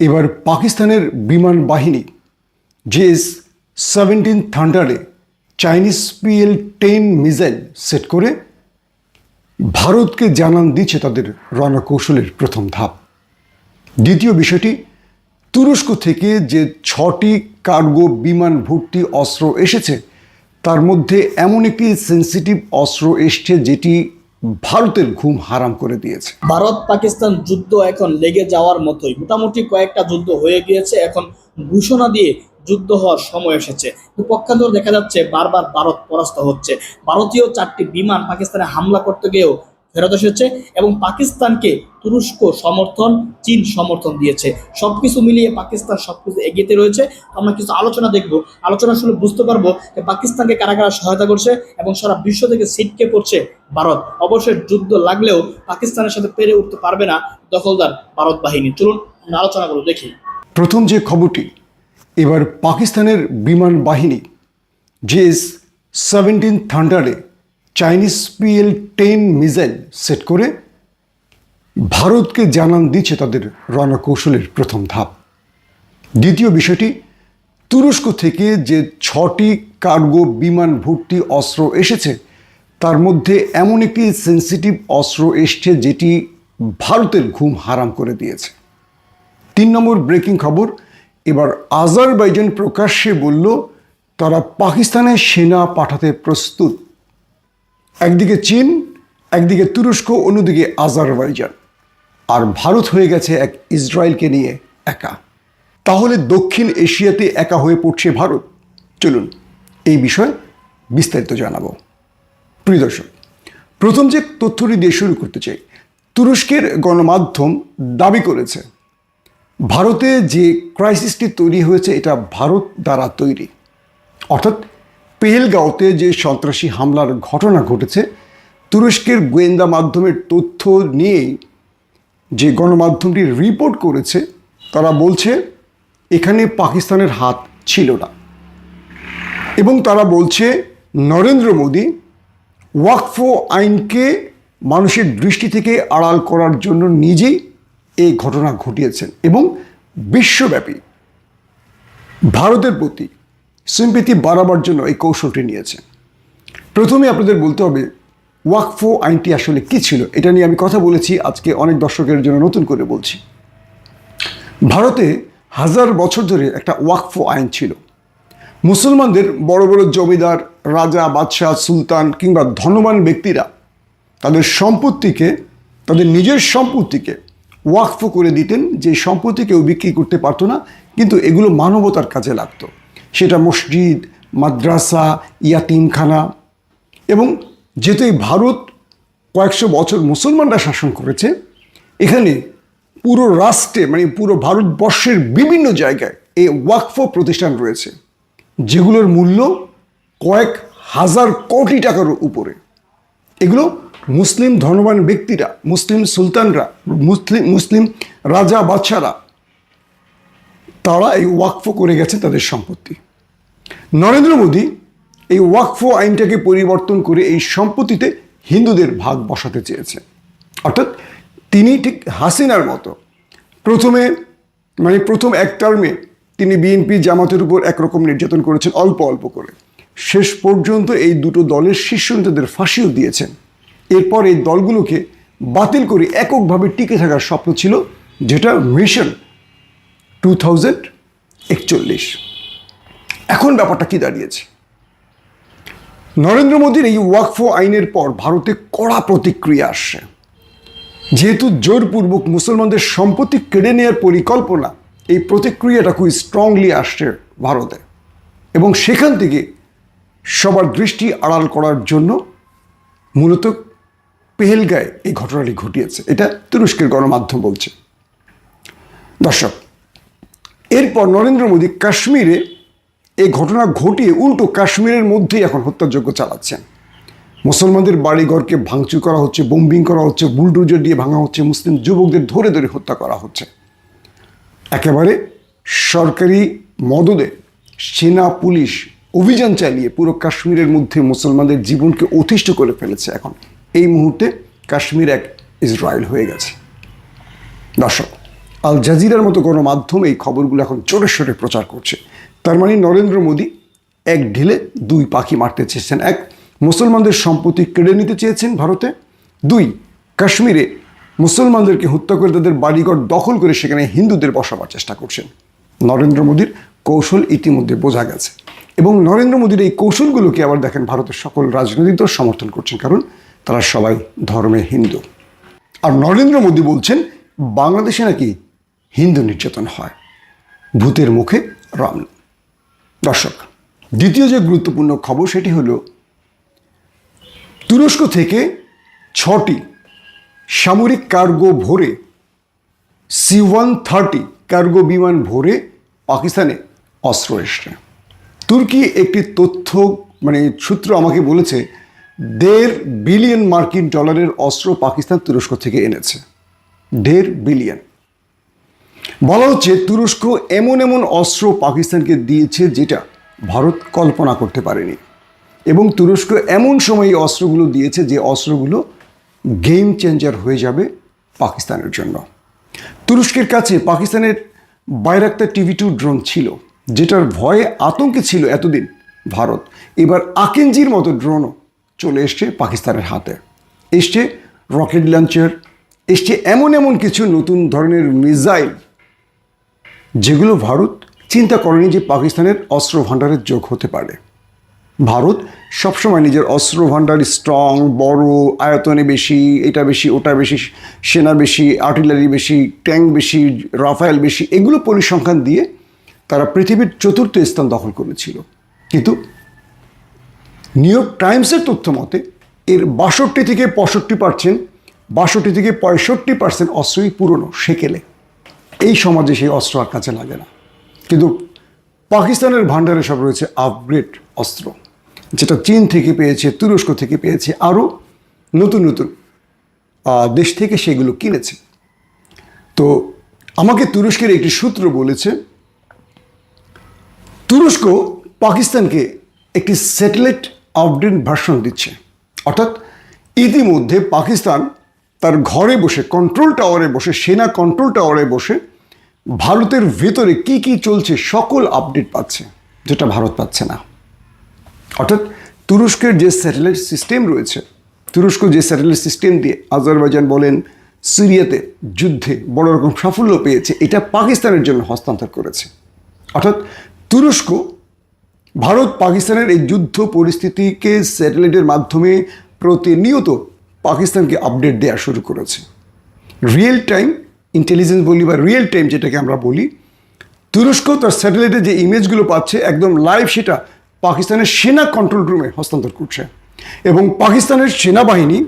এবার পাকিস্তানের বিমান বাহিনী JS seventeen থান্ডারে Chinese PL ten missile set করে ভারতকে জানান দিচ্ছে তাদের রণকৌশলের প্রথম ধাপ। দ্বিতীয় বিষয়টি, তুরস্ক থেকে যে ছটি কার্গো বিমান ভর্তি অস্ত্র এসেছে, তার মধ্যে এমন একটি সেন্সিটিভ অস্ত্র এসছে যেটি ভারতের ঘুম হারাম করে দিয়েছে। ভারত পাকিস্তান যুদ্ধ এখন লেগে যাওয়ার মতোই। মোটামুটি কয়েকটা যুদ্ধ হয়ে গিয়েছে, এখন ঘোষণা দিয়ে যুদ্ধ হওয়ার সময় এসেছে। পক্ষান্তর দেখা যাচ্ছে বারবার ভারত পরাস্ত হচ্ছে। ভারতীয় চারটি বিমান পাকিস্তানে হামলা করতে গিয়েও ফেরত এসেছে এবং পাকিস্তানকে তুরস্ক সমর্থন, চীন সমর্থন দিয়েছে। সব কিছু মিলিয়ে পাকিস্তান সব কিছু এগিয়েতে রয়েছে। আমরা কিছু আলোচনা দেখব। আলোচনা শুনে বুঝতে পারব যে পাকিস্তানকে কারা কারা সহায়তা করছে এবং সারা বিশ্ব থেকে ছিটকে পড়ছে ভারত। অবশ্যই যুদ্ধ লাগলেও পাকিস্তানের সাথে পেরে উঠতে পারবে না দখলদার ভারত বাহিনী। চলুন, আমরা আলোচনা করব দেখি। প্রথম যে খবরটি, এবার পাকিস্তানের বিমান বাহিনী JS seventeen থান্ডারে Chinese PL ten missile set করে ভারতকে জানান দিচ্ছে তাদের রণকৌশলের প্রথম ধাপ। দ্বিতীয় বিষয়টি, তুরস্ক থেকে যে ছটি কার্গো বিমান ভর্তি অস্ত্র এসেছে, তার মধ্যে এমন একটি সেন্সিটিভ অস্ত্র এসছে যেটি ভারতের ঘুম হারাম করে দিয়েছে। তিন নম্বর ব্রেকিং খবর, এবার আজারবাইজান প্রকাশ্যে বলল, তারা পাকিস্তানে সেনা পাঠাতে প্রস্তুত। একদিকে চীন, একদিকে তুরস্ক, অন্যদিকে আজারবাইজান। আর ভারত হয়ে গেছে এক ইসরায়েলকে নিয়ে একা। তাহলে দক্ষিণ এশিয়াতে একা হয়ে পড়ছে ভারত। চলুন এই বিষয়ে বিস্তারিত জানাব। প্রিয় দর্শক, প্রথম যে তথ্যটি দিয়ে শুরু করতে চাই, তুরস্কের গণমাধ্যম দাবি করেছে, ভারতে যে ক্রাইসিসটি তৈরি হয়েছে, এটা ভারত দ্বারা তৈরি। অর্থাৎ পেহেলগাঁওতে যে সন্ত্রাসী হামলার ঘটনা ঘটেছে, তুরস্কের গোয়েন্দা মাধ্যমের তথ্য নিয়েই যে গণমাধ্যমটি রিপোর্ট করেছে, তারা বলছে, এখানে পাকিস্তানের হাত ছিল না। এবং তারা বলছে, নরেন্দ্র মোদী ওয়াকফো আইনকে মানুষের দৃষ্টি থেকে আড়াল করার জন্য নিজেই এই ঘটনা ঘটিয়েছেন এবং বিশ্বব্যাপী ভারতের প্রতি সিম্পিতি বাড়াবার জন্য এই কৌশলটি নিয়েছে। প্রথমে আপনাদের বলতে হবে, ওয়াকফো আইনটি আসলে কী ছিল? এটা নিয়ে আমি কথা বলেছি, আজকে অনেক দর্শকের জন্য নতুন করে বলছি। ভারতে হাজার বছর ধরে একটা ওয়াকফো আইন ছিল। মুসলমানদের বড় বড় জমিদার, রাজা, বাদশাহ, সুলতান কিংবা ধনবান ব্যক্তিরা তাদের সম্পত্তিকে, তাদের নিজের সম্পত্তিকে ওয়াকফ করে দিতেন, যে সম্পত্তি কেউ বিক্রি করতে পারতো না, কিন্তু এগুলো মানবতার কাজে লাগতো। সেটা মসজিদ, মাদ্রাসা, ইয়াতিমখানা এবং যেহেতু এই ভারত কয়েকশো বছর মুসলমানরা শাসন করেছে, এখানে পুরো রাষ্ট্রে মানে পুরো ভারতবর্ষের বিভিন্ন জায়গায় এই ওয়াকফ প্রতিষ্ঠান রয়েছে, যেগুলোর মূল্য কয়েক হাজার কোটি টাকার উপরে। এগুলো মুসলিম ধনবান ব্যক্তিরা, মুসলিম সুলতানরা, মুসলিম মুসলিম রাজা বাদশারা তারা এই ওয়াকফ করে গেছে তাদের সম্পত্তি। নরেন্দ্র মোদী এই ওয়াকফ আইনটাকে পরিবর্তন করে এই সম্পত্তিতে হিন্দুদের ভাগ বসাতে চেয়েছে। অর্থাৎ তিনি ঠিক হাসিনার মতো। প্রথমে মানে প্রথম এক টার্মে তিনি বিএনপি জামাতের উপর একরকম নির্যাতন করেছেন অল্প অল্প করে। শেষ পর্যন্ত এই দুটো দলের শীর্ষ নেতাদের ফাঁসিও দিয়েছেন। এরপর এই দলগুলোকে বাতিল করে এককভাবে টিকে থাকার স্বপ্ন ছিল, যেটা মিশন টু থাউজেন্ড একচল্লিশ। এখন ব্যাপারটা কি দাঁড়িয়েছে? নরেন্দ্র মোদীর এই ওয়াকফ আইনের পর ভারতে কড়া প্রতিক্রিয়া আসছে। যেহেতু জোরপূর্বক মুসলমানদের সম্পত্তি কেড়ে নেওয়ার পরিকল্পনা, এই প্রতিক্রিয়াটা খুব স্ট্রংলি আসছে ভারতে। এবং সেখান থেকে সবার দৃষ্টি আড়াল করার জন্য মূলত পেহেলগায় এই ঘটনাটি ঘটিয়েছে। এটা তুরস্কের গণমাধ্যম বলছে। দর্শক এরপর নরেন্দ্র মোদী কাশ্মীরে এই ঘটনা ঘটিয়ে উল্টো কাশ্মীরের মধ্যেই এখন হত্যাযজ্ঞ চালাচ্ছেন। মুসলমানদের বাড়িঘরকে ভাঙচুর করা হচ্ছে বোম্বিং করা হচ্ছে বুলডোজার দিয়ে ভাঙা হচ্ছে, মুসলিম যুবকদের ধরে ধরে হত্যা করা হচ্ছে। একেবারে সরকারি মদদে সেনা, পুলিশ অভিযান চালিয়ে পুরো কাশ্মীরের মধ্যে মুসলমানদের জীবনকে অতিষ্ঠ করে ফেলেছে এখন। এই মুহূর্তে কাশ্মীর এক ইসরায়েল হয়ে গেছে। দর্শক আল জাজিরার মতো গণমাধ্যম এই খবরগুলো এখন জোরে সোরে প্রচার করছে। তার মানে নরেন্দ্র মোদী এক ঢিলে দুই পাখি মারতে চেয়েছেন। এক, মুসলমানদের সম্পত্তি কেড়ে নিতে চেয়েছেন ভারতে। দুই, কাশ্মীরে মুসলমানদেরকে হত্যা করে তাদের বাড়িঘর দখল করে সেখানে হিন্দুদের বসাবার চেষ্টা করছেন। নরেন্দ্র মোদীর কৌশল ইতিমধ্যে বোঝা গেছে। এবং নরেন্দ্র মোদীর এই কৌশলগুলোকে আবার দেখেন ভারতের সকল রাজনৈতিক দল সমর্থন করছেন, কারণ তারা সবাই ধর্মে হিন্দু। আর নরেন্দ্র মোদী বলছেন, বাংলাদেশে নাকি হিন্দু নির্যাতন হয়। ভূতের মুখে রাম দর্শক, দ্বিতীয় যে গুরুত্বপূর্ণ খবর সেটি হল, তুরস্ক থেকে ছটি সামরিক কার্গো ভরে, সি ওয়ান থার্টি কার্গো বিমান ভরে পাকিস্তানে অস্ত্র এসছে। তুর্কি একটি তথ্য মানে সূত্র আমাকে বলেছে, দেড় বিলিয়ন মার্কিন ডলারের অস্ত্র পাকিস্তান তুরস্ক থেকে এনেছে। দেড় বিলিয়ন। বলা হচ্ছে তুরস্ক এমন এমন অস্ত্র পাকিস্তানকে দিয়েছে যেটা ভারত কল্পনা করতে পারেনি। এবং তুরস্ক এমন সময় এই অস্ত্রগুলো দিয়েছে যে অস্ত্রগুলো গেম চেঞ্জার হয়ে যাবে পাকিস্তানের জন্য। তুরস্কের কাছে পাকিস্তানের বাইরাক্তার টিভি টু ড্রোন ছিল, যেটার ভয়ে আতঙ্কে ছিল এতদিন ভারত। এবার আকেনজির মতো ড্রোনও চলে এসছে পাকিস্তানের হাতে। এসছে রকেট লঞ্চার এসছে এমন এমন কিছু নতুন ধরনের মিসাইল যেগুলো ভারত চিন্তা করেনি যে পাকিস্তানের অস্ত্র ভাণ্ডারের যোগ হতে পারে। ভারত সবসময় নিজের অস্ত্র ভাণ্ডার স্ট্রং বড়, আয়তনে বেশি, এটা বেশি, ওটা বেশি, সেনা বেশি আর্টিলারি বেশি ট্যাঙ্ক বেশি, রাফায়েল বেশি, এগুলো পরিসংখ্যান দিয়ে তারা পৃথিবীর চতুর্থ স্থান দখল করেছিল। কিন্তু নিউ ইয়র্ক টাইমসের তথ্য মতে, এর বাষট্টি থেকে পঁয়ষট্টি পার্সেন্ট বাষট্টি থেকে পঁয়ষট্টি পার্সেন্ট অস্ত্রই পুরনো, সেকেলে। এই সমাজে সেই অস্ত্র আর কাছে লাগে না। কিন্তু পাকিস্তানের ভাণ্ডারে সব রয়েছে আপগ্রেড অস্ত্র, যেটা চীন থেকে পেয়েছে, তুরস্ক থেকে পেয়েছে, আরও নতুন নতুন দেশ থেকে সেগুলো কিনেছে। তো আমাকে তুরস্কের একটি সূত্র বলেছে, তুরস্ক পাকিস্তানকে একটি স্যাটেলাইট আপডেট ভার্সন দিচ্ছে। অর্থাৎ ইতিমধ্যে পাকিস্তান তার ঘরে বসে কন্ট্রোল টাওয়ারে বসে, সেনা কন্ট্রোল টাওয়ারে বসে ভারতের ভেতরে কি কি চলছে সকল আপডেট পাচ্ছে, যেটা ভারত পাচ্ছে না। অর্থাৎ তুরস্কের যে স্যাটেলাইট সিস্টেম রয়েছে, তুরস্ক যে স্যাটেলাইট সিস্টেম দিয়ে আজারবাইজান বলেন সিরিয়াতে যুদ্ধে বড় রকম সাফল্য পেয়েছে, এটা পাকিস্তানের জন্য হস্তান্তর করেছে। অর্থাৎ তুরস্ক ভারত পাকিস্তানের এই যুদ্ধ পরিস্থিতিকে স্যাটেলাইটের মাধ্যমে প্রতিনিয়ত পাকিস্তানকে আপডেট দেওয়া শুরু করেছে। রিয়েল টাইম ইন্টেলিজেন্স বলি বা রিয়েল টাইম যেটাকে আমরা বলি, তুরস্ক তার স্যাটেলাইটে যে ইমেজগুলো পাচ্ছে, একদম লাইভ সেটা পাকিস্তানের সেনা কন্ট্রোল রুমে হস্তান্তর করছে। এবং পাকিস্তানের সেনাবাহিনী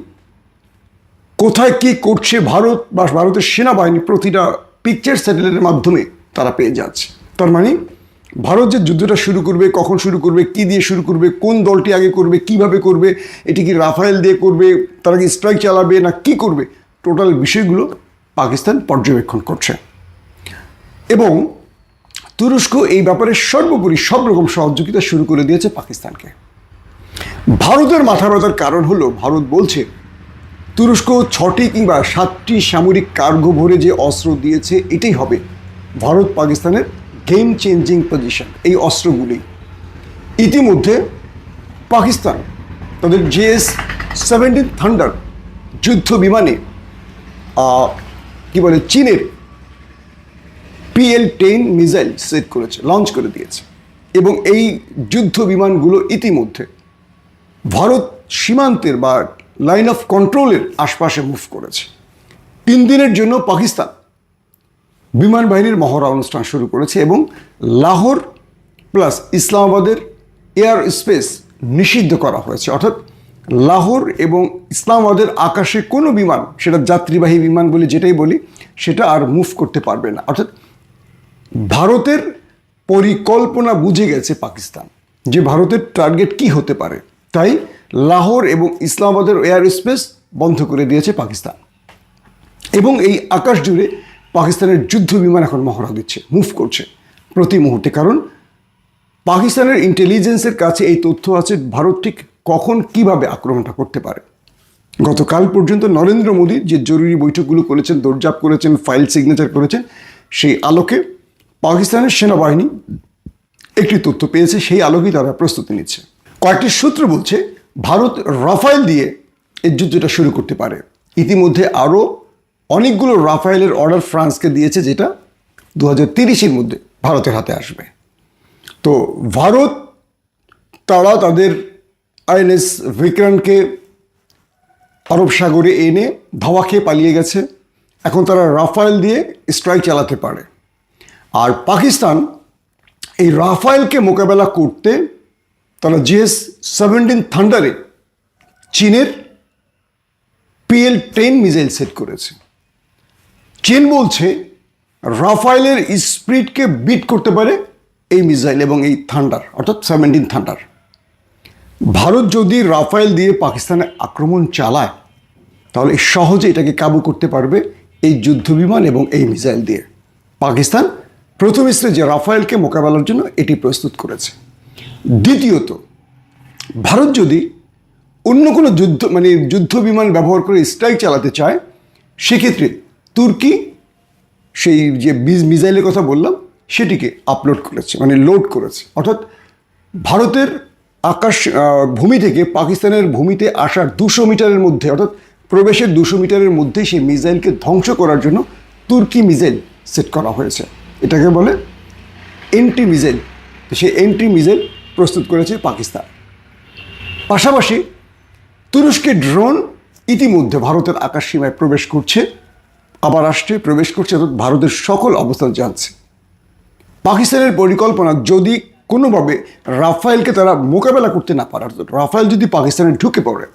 কোথায় কি করছে ভারত বা ভারতের সেনাবাহিনী প্রতিটা পিকচার স্যাটেলাইটের মাধ্যমে তারা পেয়ে যাচ্ছে। তার মানে ভারত যে যুদ্ধটা শুরু করবে, কখন শুরু করবে, কি দিয়ে শুরু করবে, কোন দলটি আগে করবে, কীভাবে করবে, এটি কি রাফায়েল দিয়ে করবে, তারা কি স্ট্রাইক চালাবে না কি করবে টোটাল বিষয়গুলো পাকিস্তান পর্যবেক্ষণ করছে। এবং তুরস্ক এই ব্যাপারে সর্বোপরি সব রকম সহযোগিতা শুরু করে দিয়েছে পাকিস্তানকে। ভারতের মাথা ব্যথার কারণ হলো, ভারত বলছে, তুরস্ক ছটি কিংবা সাতটি সামরিক কার্গো ভরে যে অস্ত্র দিয়েছে, এটাই হবে ভারত পাকিস্তানের গেম চেঞ্জিং পজিশন এই অস্ত্রগুলি। ইতিমধ্যে পাকিস্তান তাদের জেএস সেভেন্টিন থান্ডার যুদ্ধ বিমানে কি বলে, চীনের পিএল টেন মিসাইল সেট করেছে লঞ্চ করে দিয়েছে। এবং এই যুদ্ধ বিমানগুলো ইতিমধ্যে ভারত সীমান্তের বা লাইন অফ কন্ট্রোলের আশপাশে মুভ করেছে। তিন দিনের জন্য পাকিস্তান বিমান বাহিনীর মহড়া অনুষ্ঠান শুরু করেছে এবং লাহোর প্লাস ইসলামাবাদের এয়ার স্পেস নিষিদ্ধ করা হয়েছে। অর্থাৎ লাহোর এবং ইসলামাবাদের আকাশে কোনো বিমান, সেটা যাত্রীবাহী বিমান বলে যেটাই বলি, সেটা আর মুভ করতে পারবে না। অর্থাৎ ভারতের পরিকল্পনা বুঝে গেছে পাকিস্তান যে ভারতের টার্গেট কি হতে পারে। তাই লাহোর এবং ইসলামাবাদের এয়ার স্পেস বন্ধ করে দিয়েছে পাকিস্তান। এবং এই আকাশ জুড়ে পাকিস্তানের যুদ্ধ বিমান এখন মহড়া দিচ্ছে মুভ করছে প্রতি মুহূর্তে। কারণ পাকিস্তানের ইন্টেলিজেন্সের কাছে এই তথ্য আছে, ভারত ঠিক কখন কীভাবে আক্রমণটা করতে পারে? গতকাল পর্যন্ত নরেন্দ্র মোদী যে জরুরি বৈঠকগুলো করেছেন দৌড়জাপ করেছেন, ফাইল সিগনেচার করেছেন, সেই আলোকে পাকিস্তানের সেনাবাহিনী একটি তথ্য পেয়েছে, সেই আলোকেই তারা প্রস্তুতি নিচ্ছে। কয়েকটি সূত্র বলছে, ভারত রাফাইল দিয়ে এর যুদ্ধটা শুরু করতে পারে। ইতিমধ্যে আরও অনেকগুলো রাফাইলের অর্ডার ফ্রান্সকে দিয়েছে, যেটা দু হাজার তিরিশের মধ্যে ভারতের হাতে আসবে। তো ভারত, তারা তাদের আইএনএস বিক্রান্তকে আরব সাগরে এনে ধাওয়া খেয়ে পালিয়ে গেছে। এখন তারা রাফায়েল দিয়ে স্ট্রাইক চালাতে পারে। আর পাকিস্তান এই রাফায়েলকে মোকাবেলা করতে তারা জিএস সেভেন্টিন থান্ডারে চীনের পিএল টেন মিসাইল সেট করেছে। চীন বলছে রাফাইলের স্পিডকে বিট করতে পারে এই মিসাইল এবং এই থান্ডার, অর্থাৎ সেভেন্টিন থান্ডার। ভারত যদি রাফায়েল দিয়ে পাকিস্তানে আক্রমণ চালায়, তাহলে সহজে এটাকে কাবু করতে পারবে এই যুদ্ধবিমান এবং এই মিসাইল দিয়ে। পাকিস্তান প্রথম যে রাফায়েলকে মোকাবেলার জন্য এটি প্রস্তুত করেছে। দ্বিতীয়ত, ভারত যদি অন্য কোনো যুদ্ধ মানে যুদ্ধ বিমান ব্যবহার করে স্ট্রাইক চালাতে চায়, সেক্ষেত্রে তুর্কি সেই যে মিসাইলের কথা বললাম, সেটিকে আপলোড করেছে মানে লোড করেছে। অর্থাৎ ভারতের আকাশ ভূমি থেকে পাকিস্তানের ভূমিতে আসার দুশো মিটারের মধ্যে, অর্থাৎ প্রবেশের দুশো মিটারের মধ্যে সেই মিসাইলকে ধ্বংস করার জন্য তুর্কি মিসাইল সেট করা হয়েছে। এটাকে বলে এন্ট্রি মিসাইল। সেই এন্ট্রি মিসাইল প্রস্তুত করেছে পাকিস্তান। পাশাপাশি তুরস্কের ড্রোন ইতিমধ্যে ভারতের আকাশ সীমায় প্রবেশ করছে, আবার আসছে, প্রবেশ করছে, অর্থাৎ ভারতের সকল অবস্থান জানছে। পাকিস্তানের পরিকল্পনা, যদি কোনোভাবে রাফায়েলকে তারা মোকাবেলা করতে না পারে অর্থাৎ রাফায়েল যদি পাকিস্তানে ঢুকে পড়ে,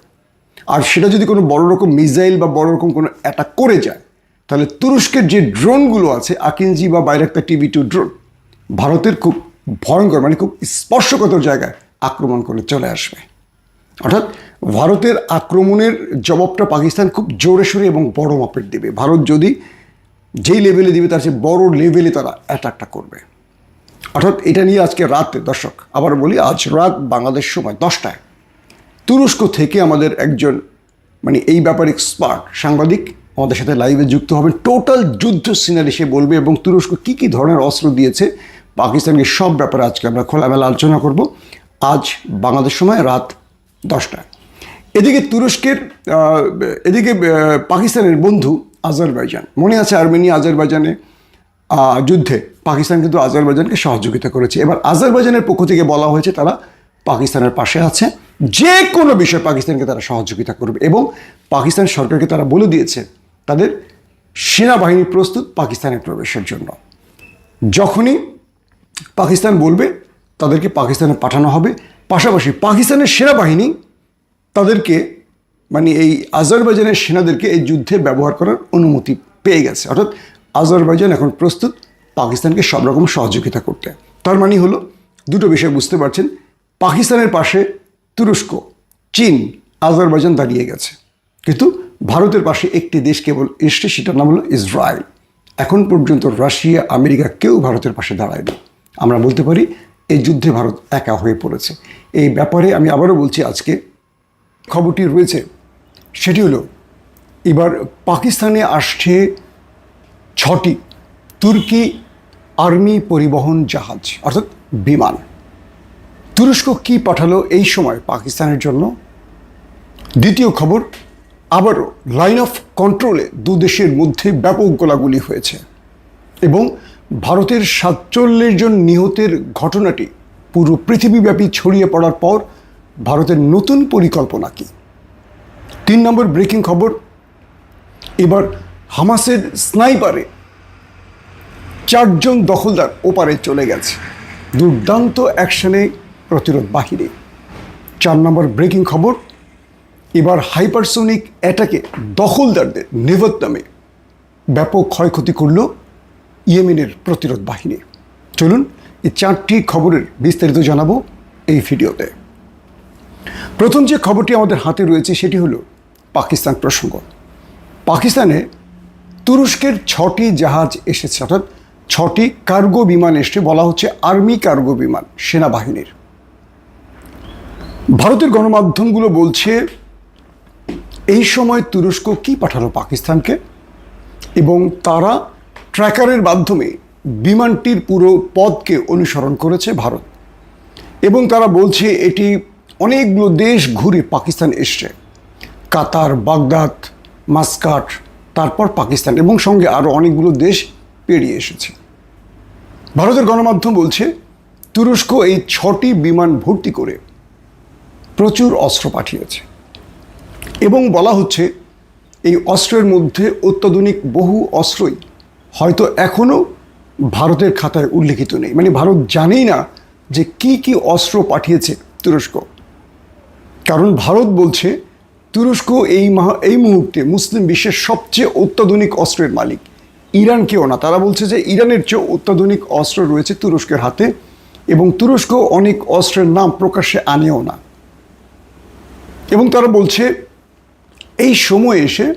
আর সেটা যদি কোনো বড় রকম মিসাইল বা বড় রকম কোনো অ্যাটাক করে যায়, তাহলে তুরস্কের যে ড্রোনগুলো আছে, আকিনজি বা বাইরাক্তা টিভি টু ড্রোন, ভারতের খুব ভয়ঙ্কর মানে খুব স্পর্শকাতর জায়গায় আক্রমণ করে চলে আসবে। অর্থাৎ ভারতের আক্রমণের জবাবটা পাকিস্তান খুব জোরে সোরে এবং বড় মাপের দেবে। ভারত যদি যেই লেভেলে দেবে, তার চেয়ে বড় লেভেলে তারা অ্যাটাকটা করবে। অর্থাৎ এটা নিয়ে আজকে রাতে, দর্শক, আবার বলি, আজ রাত বাংলাদেশ সময় দশটায়। তুরস্ক থেকে আমাদের একজন মানে এই ব্যাপারে এক্সপার্ট সাংবাদিক আমাদের সাথে লাইভে যুক্ত হবেন। টোটাল যুদ্ধ সিনারি সে বলবে এবং তুরস্ক কী কী ধরনের অস্ত্র দিয়েছে, পাকিস্তানকে সব ব্যাপারে আজকে আমরা খোলামেলা আলোচনা করব। আজ বাংলাদেশ সময় রাত দশটায়। এদিকে তুরস্কের এদিকে পাকিস্তানের বন্ধু আজারবাইজান। মনে আছে আর্মেনিয়া, আজারবাইজানে যুদ্ধে পাকিস্তান কিন্তু আজারবাইজানকে সহযোগিতা করেছে। এবার আজারবাইজানের পক্ষ থেকে বলা হয়েছে তারা পাকিস্তানের পাশে আছে। যে কোনো বিষয়ে পাকিস্তানকে তারা সহযোগিতা করবে এবং পাকিস্তান সরকারকে তারা বলে দিয়েছে তাদের সেনাবাহিনী প্রস্তুত পাকিস্তানের প্রবেশের জন্য। যখনই পাকিস্তান বলবে তাদেরকে পাকিস্তানে পাঠানো হবে, পাশাপাশি পাকিস্তানের সেনাবাহিনী তাদেরকে মানে এই আজারবাইজানের সেনাদেরকে এই যুদ্ধে ব্যবহার করার অনুমতি পেয়ে গেছে। অর্থাৎ আজারবাইজান এখন প্রস্তুত পাকিস্তানকে সব রকম সহযোগিতা করতে। তার মানে হলো, দুটো বিষয় বুঝতে পারছেন, পাকিস্তানের পাশে তুরস্ক, চীন, আজারবাইজান দাঁড়িয়ে গেছে। কিন্তু ভারতের পাশে একটি দেশ কেবল এসছে, সেটার নাম হলো ইসরায়েল। এখন পর্যন্ত রাশিয়া, আমেরিকা কেউ ভারতের পাশে দাঁড়ায়নি। আমরা বলতে পারি, এই যুদ্ধে ভারত একা হয়ে পড়েছে। এই ব্যাপারে আমি আবারও বলছি, আজকে খবরটি রয়েছে, সেটি হলো, এবার পাকিস্তানে আসছে ছটি, তুর্কি আর্মি পরিবহন জাহাজ, অর্থাৎ বিমান। তুরস্ক কি পাঠালো এই সময় পাকিস্তানের জন্য? দ্বিতীয় খবর, আবারও লাইন অফ কন্ট্রোলে দু দেশের মধ্যে ব্যাপক গোলাগুলি হয়েছে এবং ভারতের সাতচল্লিশ জন নিহতের ঘটনাটি পুরো পৃথিবীব্যাপী ছড়িয়ে পড়ার পর ভারতের নতুন পরিকল্পনা কি? তিন নম্বর ব্রেকিং খবর, এবার হামাসের স্নাইপারে চারজন দখলদার ওপারে চলে গেছে। দুর্দান্ত অ্যাকশনে প্রতিরোধ বাহিনী। চার নম্বর ব্রেকিং খবর, এবার হাইপারসোনিক অ্যাটাকে দখলদারদের নেভত নামে ব্যাপক ক্ষয়ক্ষতি করল ইয়েমেনের প্রতিরোধ বাহিনী। চলুন এই চারটি খবরের বিস্তারিত জানাব এই ভিডিওতে। প্রথম যে খবরটি আমাদের হাতে রয়েছে সেটি হলো পাকিস্তান প্রসঙ্গ। পাকিস্তানে তুরস্কের ছটি জাহাজ এসেছে, অর্থাৎ ছটি কার্গো বিমান এসছে, বলা হচ্ছে আর্মি কার্গো বিমান সেনাবাহিনীর। ভারতের গণমাধ্যমগুলো বলছে, এই সময় তুরস্ক কি পাঠালো পাকিস্তানকে? এবং তারা ট্র্যাকারের মাধ্যমে বিমানটির পুরো পথকে অনুসরণ করেছে ভারত। এবং তারা বলছে, এটি অনেকগুলো দেশ ঘুরে পাকিস্তান এসছে। কাতার, বাগদাদ, মাস্কাট তারপর পাকিস্তান এবং সঙ্গে আরও অনেকগুলো দেশ পেরিয়ে এসেছে। ভারতের গণমাধ্যম বলছে, তুরস্ক এই ছটি বিমান ভর্তি করে প্রচুর অস্ত্র পাঠিয়েছে এবং বলা হচ্ছে, এই অস্ত্রের মধ্যে অত্যাধুনিক বহু অস্ত্রই হয়তো এখনও ভারতের খাতায় উল্লেখিত নেই। মানে ভারত জানেই না যে কি কি অস্ত্র পাঠিয়েছে তুরস্ক। কারণ ভারত বলছে তুরস্ক এই এই মুহূর্তে মুসলিম বিশ্বের সবচেয়ে অত্যাধুনিক অস্ত্রের মালিক। ইরান ইরানকেও না, তারা বলছে যে ইরানের চেয়ে অত্যাধুনিক অস্ত্র রয়েছে তুরস্কের হাতে এবং তুরস্ক অনেক অস্ত্রের নাম প্রকাশ্যে আনেও না। এবং তারা বলছে, এই সময়ে এসে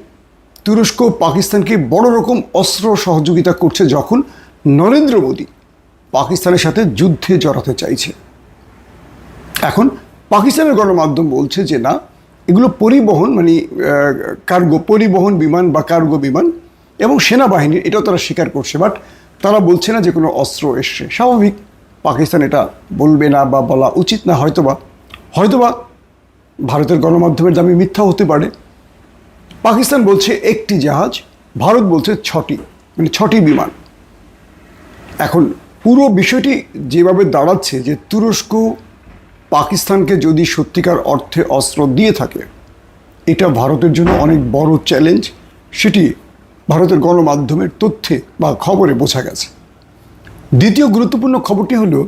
তুরস্ক পাকিস্তানকে বড় রকম অস্ত্র সহযোগিতা করছে যখন নরেন্দ্র মোদী পাকিস্তানের সাথে যুদ্ধে জড়াতে চাইছে। এখন পাকিস্তানের গণমাধ্যম বলছে যে না এগুলো পরিবহন মানে কার্গো, পরিবহন বিমান বা কার্গো বিমান এবং সেনাবাহিনী এটাও তারা স্বীকার করছে। বাট তারা বলছে না যে কোনো অস্ত্র এসছে। স্বাভাবিক, পাকিস্তান এটা বলবে না বা বলা উচিত না, হয়তোবা। হয়তোবা ভারতের গণমাধ্যমের দাবি মিথ্যা হতে পারে। পাকিস্তান বলছে একটি জাহাজ, ভারত বলছে ছটি মানে ছটি বিমান। এখন পুরো বিষয়টি যেভাবে দাঁড়াচ্ছে যে তুরস্ক পাকিস্তানকে যদি সত্যিকার অর্থে অস্ত্র দিয়ে থাকে, এটা ভারতের জন্য অনেক বড় চ্যালেঞ্জ সেটি ভারতের গণমাধ্যমের তথ্যে বা খবরে বোঝা গেছে। দ্বিতীয় গুরুত্বপূর্ণ খবরটি হলো,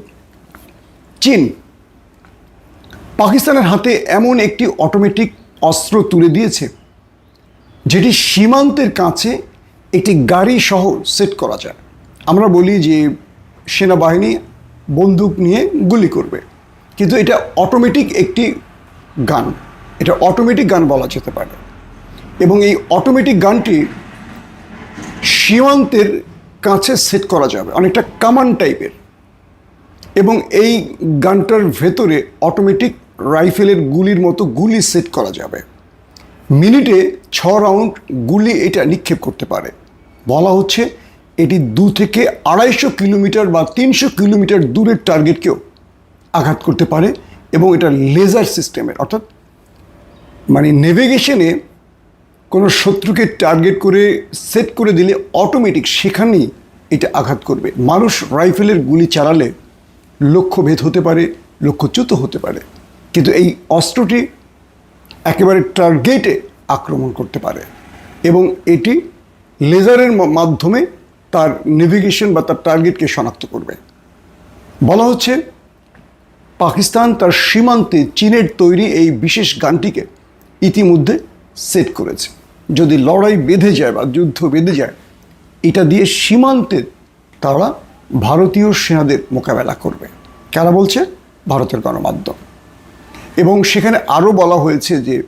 চীন পাকিস্তানের হাতে এমন একটি অটোমেটিক অস্ত্র তুলে দিয়েছে, যেটি সীমান্তের কাছে একটি গাড়ি সহ সেট করা যায়। আমরা বলি যে সেনাবাহিনী বন্দুক নিয়ে গুলি করবে। কিন্তু এটা অটোমেটিক একটি গান। এটা অটোমেটিক গান বলা যেতে পারে। এবং এই অটোমেটিক গানটি সীমান্তের কাছে সেট করা যাবে, অনেকটা কামান টাইপের এবং এই গানটার ভেতরে অটোমেটিক রাইফেলের গুলির মতো গুলি সেট করা যাবে। মিনিটে ছ রাউন্ড গুলি এটা নিক্ষেপ করতে পারে। বলা হচ্ছে এটি দু থেকে আড়াইশো কিলোমিটার বা তিনশো কিলোমিটার দূরের টার্গেটকেও আঘাত করতে পারে এবং এটা লেজার সিস্টেমের অর্থাৎ মানে নেভিগেশনে কোনো শত্রুকে টার্গেট করে সেট করে দিলে অটোমেটিক সেখানেই এটা আঘাত করবে। মানুষ রাইফেলের গুলি চালালে লক্ষ্যভেদ হতে পারে, লক্ষ্যচ্যুত হতে পারে। কিন্তু এই অস্ত্রটি একেবারে টার্গেটে আক্রমণ করতে পারে এবং এটি লেজারের মাধ্যমে তার নেভিগেশন বা তার টার্গেটকে শনাক্ত করবে। বলা হচ্ছে পাকিস্তান তার সীমান্তে চীনের তৈরি এই বিশেষ গানটিকে ইতিমধ্যে সেট করেছে। যদি লড়াই বেঁধে যায় বা যুদ্ধ বেঁধে যায়, এটা দিয়ে সীমান্তে তারা ভারতীয় সেনাদের মোকাবেলা করবে। কারা বলছে? ভারতের গণমাধ্যম। এবং সেখানে আরও বলা হয়েছে যে,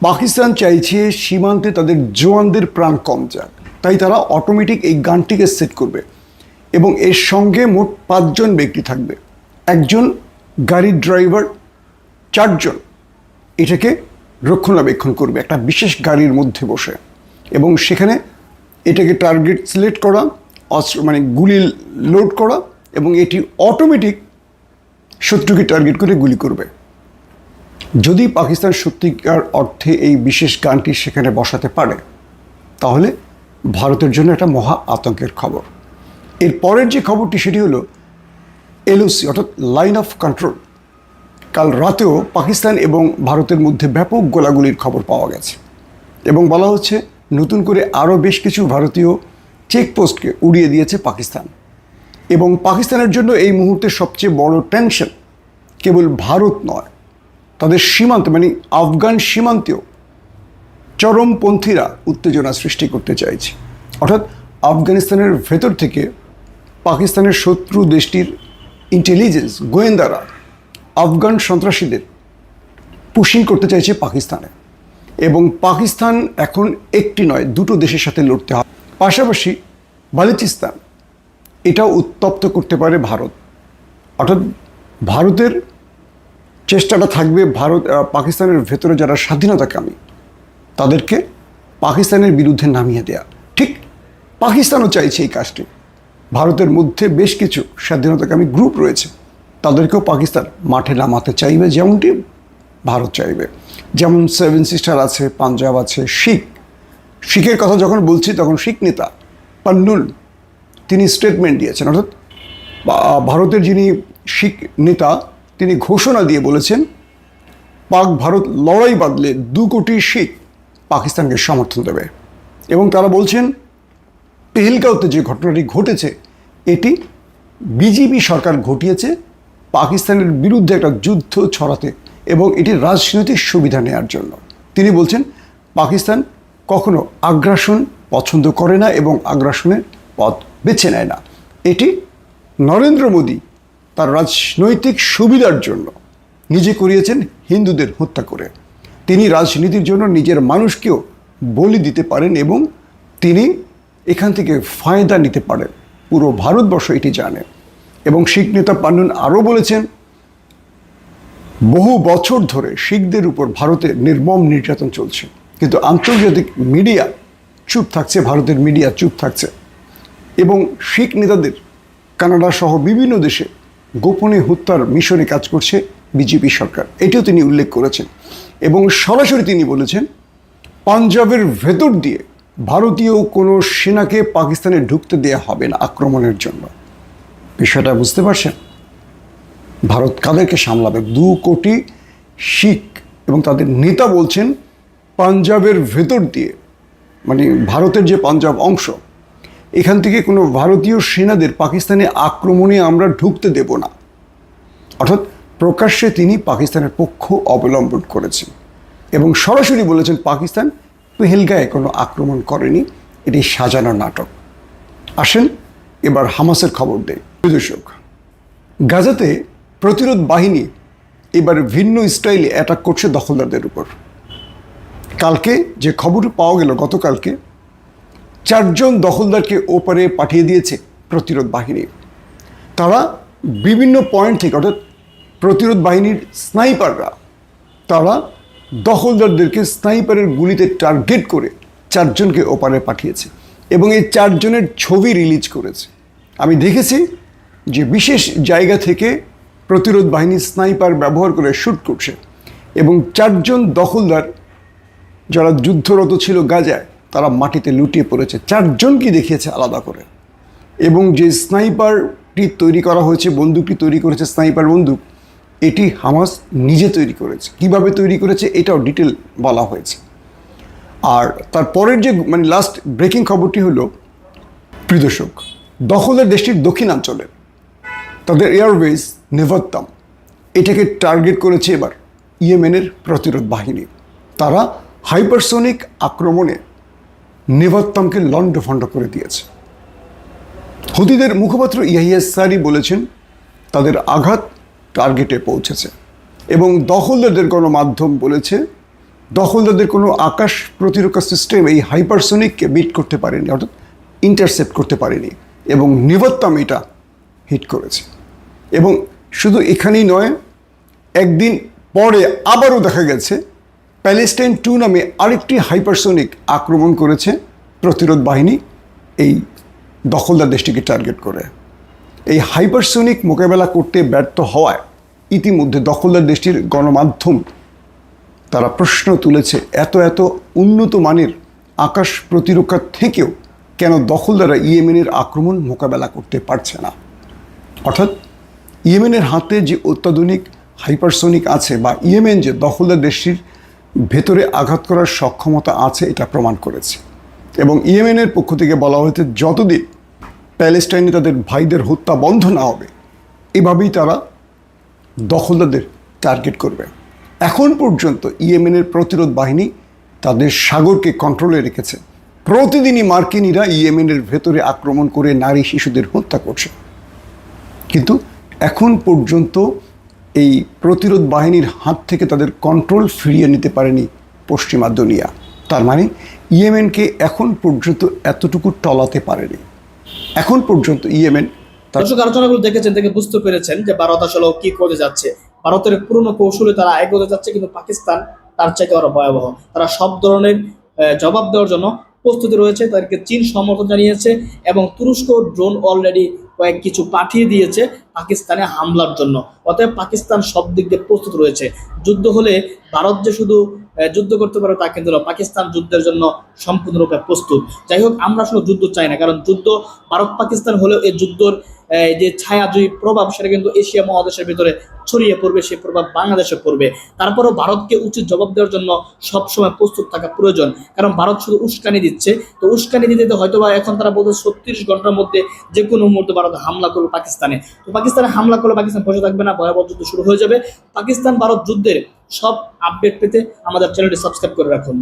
পাকিস্তান চাইছে সীমান্তে তাদের জোয়ানদের প্রাণ কম যাক। তাই তারা অটোমেটিক এই গানটিকে সেট করবে এবং এর সঙ্গে মোট পাঁচজন ব্যক্তি থাকবে। একজন গাড়ির ড্রাইভার, চারজন এটাকে রক্ষণাবেক্ষণ করবে, একটা বিশেষ গাড়ির মধ্যে বসে। এবং সেখানে এটাকে টার্গেট সিলেক্ট করা, অস্ত্র মানে গুলি লোড করা এবং এটি অটোমেটিক শত্রুকে টার্গেট করে গুলি করবে। যদি পাকিস্তান সত্যিকার অর্থে এই বিশেষ গানটি সেখানে বসাতে পারে, তাহলে ভারতের জন্য একটা মহা আতঙ্কের খবর। এর পরের যে খবরটি, সেটি হলো এলওসি, অর্থাৎ লাইন অফ কন্ট্রোল কাল রাতেও পাকিস্তান এবং ভারতের মধ্যে ব্যাপক গোলাগুলির খবর পাওয়া গেছে। এবং বলা হচ্ছে, নতুন করে আরও বেশ কিছু ভারতীয় চেকপোস্টকে উড়িয়ে দিয়েছে পাকিস্তান। এবং পাকিস্তানের জন্য এই মুহূর্তে সবচেয়ে বড় টেনশন কেবল ভারত নয়, তাদের সীমান্ত মানে আফগান সীমান্তেও চরমপন্থীরা উত্তেজনা সৃষ্টি করতে চাইছে। অর্থাৎ আফগানিস্তানের ভেতর থেকে পাকিস্তানের শত্রু দেশটির ইন্টেলিজেন্স গোয়েন্দারা, আফগান সন্ত্রাসীদের পুশিং করতে চাইছে পাকিস্তানে। এবং পাকিস্তান এখন একটি নয়, দুটো দেশের সাথে লড়তে হবে। পাশাপাশি বালুচিস্তান, এটাও উত্তপ্ত করতে পারে ভারত। অর্থাৎ ভারতের চেষ্টাটা থাকবে ভারত পাকিস্তানের ভেতরে যারা স্বাধীনতাকামী, তাদেরকে পাকিস্তানের বিরুদ্ধে নামিয়ে দেয়া। ঠিক পাকিস্তানও চাইছে এই কাজটি। ভারতের মধ্যে বেশ কিছু স্বাধীনতাকামী গ্রুপ রয়েছে। তাদেরকেও পাকিস্তান মাঠে নামাতে চাইবে, যেমনটি ভারত চাইবে। যেমন সেভেন সিস্টার আছে পাঞ্জাব আছে, শিখ। শিখের কথা যখন বলছি, তখন শিখ নেতা পান্নুল, তিনি স্টেটমেন্ট দিয়েছেন। অর্থাৎ ভারতের যিনি শিখ নেতা, তিনি ঘোষণা দিয়ে বলেছেন, পাক ভারত লড়াই বাদলে দু কোটি শিখ পাকিস্তানকে সমর্থন দেবে। এবং তারা বলছেন পেহেলগাঁওতে যে ঘটনাটি ঘটেছে, এটি বিজেপি সরকার ঘটিয়েছে পাকিস্তানের বিরুদ্ধে একটা যুদ্ধ ছড়াতে এবং এটি রাজনৈতিক সুবিধা নেওয়ার জন্য। তিনি বলছেন, পাকিস্তান কখনো আগ্রাসন পছন্দ করে না এবং আগ্রাসনের পথ বেছে নেয় না। এটি নরেন্দ্র মোদী তার রাজনৈতিক সুবিধার জন্য নিজে করিয়েছেন, হিন্দুদের হত্যা করে। তিনি রাজনীতির জন্য নিজের মানুষকেও বলি দিতে পারেন এবং তিনি এখান থেকে ফায়দা নিতে পারে। পুরো ভারতবর্ষ এটি জানে। এবং শিখ নেতা পান্নুন আরও বলেছেন, বহু বছর ধরে শিখদের উপর ভারতে নির্মম নির্যাতন চলছে। কিন্তু আন্তর্জাতিক মিডিয়া চুপ থাকছে, ভারতের মিডিয়া চুপ থাকছে। এবং শিখ নেতাদের কানাডা সহ বিভিন্ন দেশে গোপনে হত্যার মিশনে কাজ করছে বিজেপি সরকার। এটিও তিনি উল্লেখ করেছেন। এবং সরাসরি তিনি বলেছেন, পাঞ্জাবের ভেতর দিয়ে ভারতীয় কোনো সেনাকে পাকিস্তানে ঢুকতে দেয়া হবে না আক্রমণের জন্য। বিষয়টা বুঝতে পারছেন? ভারত কাদেরকে সামলাবে? দু কোটি শিখ এবং তাদের নেতা বলছেন পাঞ্জাবের ভেতর দিয়ে মানে ভারতের যে পাঞ্জাব অংশ, এখান থেকে কোনো ভারতীয় সেনাদের পাকিস্তানে আক্রমণে আমরা ঢুকতে দেব না। অর্থাৎ প্রকাশ্যে তিনি পাকিস্তানের পক্ষ অবলম্বন করেছেন এবং সরাসরি বলেছেন পাকিস্তান পেহেলগায়ে কোনো আক্রমণ করেনি, এটি সাজানো নাটক। আসেন এবার হামাসের খবর দেয় দর্শক, গাজাতে প্রতিরোধ বাহিনী এবার ভিন্ন স্টাইলে অ্যাটাক করছে দখলদারদের উপর। কালকে যে খবর পাওয়া গেল গতকালকে, চারজন দখলদারকে ওপারে পাঠিয়ে দিয়েছে প্রতিরোধ বাহিনী। তারা বিভিন্ন পয়েন্ট থেকে, অর্থাৎ প্রতিরোধ বাহিনীর স্নাইপাররা তারা দখলদারদেরকে স্নাইপারের গুলিতে টার্গেট করে চারজনকে ওপারে পাঠিয়েছে এবং এই চারজনের ছবি রিলিজ করেছে। আমি দেখেছি যে বিশেষ জায়গা থেকে প্রতিরোধ বাহিনী স্নাইপার ব্যবহার করে শ্যুট করছে এবং চারজন দখলদার যারা যুদ্ধরত ছিল গাজায়, তারা মাটিতে লুটিয়ে পড়েছে। চারজনকে দেখিয়েছে আলাদা করে। এবং যে স্নাইপারটি তৈরি করা হয়েছে, বন্দুকটি তৈরি করেছে স্নাইপার বন্দুক এটি হামাস নিজে তৈরি করেছে। কীভাবে তৈরি করেছে এটাও ডিটেল বলা হয়েছে। আর তারপরের যে মানে লাস্ট ব্রেকিং খবরটি হলো প্রিদর্শক দখলের দেশটির দক্ষিণাঞ্চলের, তাদের এয়ারওয়েজ নেভাত্তাম এটাকে টার্গেট করেছে এবার ইয়েমেনের প্রতিরোধ বাহিনী। তারা হাইপারসোনিক আক্রমণে নেভাত্তামকে লণ্ডভণ্ড করে দিয়েছে। হুতিদের মুখপাত্র ইয়াহিয়া সারি বলেছেন, তাদের আঘাত টার্গেটে পৌঁছেছে। এবং দখলদারদের কোনো মাধ্যম বলেছে, দখলদারদের কোনো আকাশ প্রতিরক্ষা সিস্টেম এই হাইপারসোনিককে বিট করতে পারেনি, অর্থাৎ ইন্টারসেপ্ট করতে পারেনি এবং নিবত্তাম এটা হিট করেছে। এবং শুধু এখানেই নয়, একদিন পরে আবারও দেখা গেছে প্যালেস্টাইন টু নামে আরেকটি হাইপারসোনিক আক্রমণ করেছে প্রতিরোধ বাহিনী, এই দখলদার দেশটিকে টার্গেট করে। এই হাইপারসোনিক মোকাবেলা করতে ব্যর্থ হওয়ায় ইতিমধ্যে দখলদার দেশটির গণমাধ্যম তারা প্রশ্ন তুলেছে, এত এত উন্নত মানের আকাশ প্রতিরক্ষা থেকেও কেন দখলদাররা ইয়েমেনের আক্রমণ মোকাবেলা করতে পারছে না? অর্থাৎ ইয়েমেনের হাতে যে অত্যাধুনিক হাইপারসোনিক আছে বা ইয়েমেন যে দখলদার দেশটির ভেতরে আঘাত করার সক্ষমতা আছে, এটা প্রমাণ করেছে। এবং ইয়েমেনের পক্ষ থেকে বলা হয়েছে, যতদিন প্যালেস্টাইনে তাদের ভাইদের হত্যা বন্ধ না হবে। এভাবেই তারা দখলদারদের টার্গেট করবে। এখন পর্যন্ত ইয়েমেনের প্রতিরোধ বাহিনী তাদের সাগরকে কন্ট্রোলে রেখেছে। প্রতিদিনই মার্কিনীরা ইয়েমেনের ভেতরে আক্রমণ করে নারী শিশুদের হত্যা করছে। কিন্তু এখন পর্যন্ত এই প্রতিরোধ বাহিনীর হাত থেকে তাদের কন্ট্রোল ফিরিয়ে নিতে পারেনি পশ্চিমা দুনিয়া। তার মানে ইয়েমেনকে এখন পর্যন্ত এতটুকু টলাতে পারেনি। এখন পর্যন্ত ইয়েমেন দর্শক, আলোচনাগুলো দেখেছেন, দেখে বুঝতে পেরেছেন যে ভারত আসলে কি করে যাচ্ছে। ভারতের পুরনো কৌশলে তারা এগোতে যাচ্ছে, কিন্তু পাকিস্তান তার চাইতে আরও ভয়াবহ। তারা সব ধরনের জবাব দেওয়ার জন্য প্রস্তুতি রয়েছে। তাদেরকে চীন সমর্থন জানিয়েছে এবং তুরস্ক ড্রোন অলরেডি কয়েক কিছু পাঠিয়ে দিয়েছে পাকিস্তানে হামলার জন্য। অতএব পাকিস্তান সব দিক দিয়ে প্রস্তুত রয়েছে। যুদ্ধ হলে ভারত যে শুধু যুদ্ধ করতে পারো, তা কিন্তু পাকিস্তান যুদ্ধের জন্য সম্পূর্ণরূপে প্রস্তুত। যাই হোক, আমরা আসলে যুদ্ধ চাই না, কারণ যুদ্ধ ভারত পাকিস্তান হলেও এই যুদ্ধর যে ছায়াজয়ী প্রভাব, সেটা কিন্তু এশিয়া মহাদেশের ভিতরে ছড়িয়ে পড়বে সেই প্রভাব বাংলাদেশে পড়বে। তারপরেও ভারতকে উচিত জবাব দেওয়ার জন্য সবসময় প্রস্তুত থাকা প্রয়োজন। কারণ ভারত শুধু উস্কানি দিচ্ছে। তো উস্কানি দিতে দিতে হয়তো বা এখন তারা বলতে ছত্রিশ ঘণ্টার মধ্যে যে কোনো মুহূর্তে ভারত হামলা করবে পাকিস্তানে। তো পাকিস্তানে হামলা করলে পাকিস্তান বসে থাকবে না, ভয়াবহ যুদ্ধ শুরু হয়ে যাবে। পাকিস্তান ভারত যুদ্ধের সব আপডেট পেতে আমাদের চ্যানেলটি সাবস্ক্রাইব করে রাখুন।